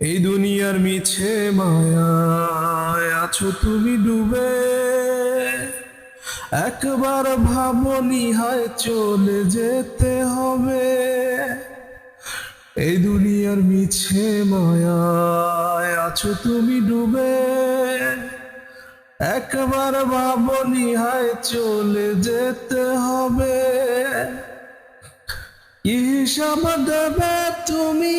এই দুনিয়ার মিছে মায়ায় আছো তুমি ডুবে। একবার ভাবনি হায় চলে যেতে হবে। এই দুনিয়ার মিছে মায়ায় আছো তুমি ডুবে। একবার ভাবনি হায় চলে যেতে হবে। কি হিসাব দেবে তুমি?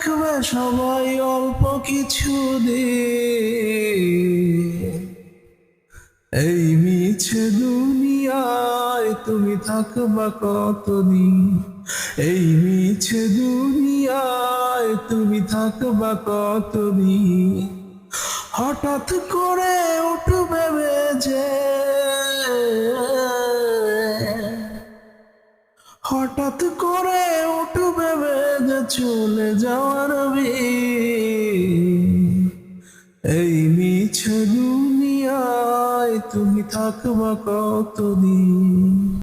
রাখবে সবাই অল্প কিছু দিন এই মিছে দুনিয়ায় তুমি থাকবা কতদিন? এই মিছে দুনিয়ায় তুমি থাকবা কতদিন? হঠাৎ করে উঠবে বেজে। হঠাৎ করে চলে যাওয়ার। এই মিছে দুনিয়ায় তুমি থাকবা কতদিন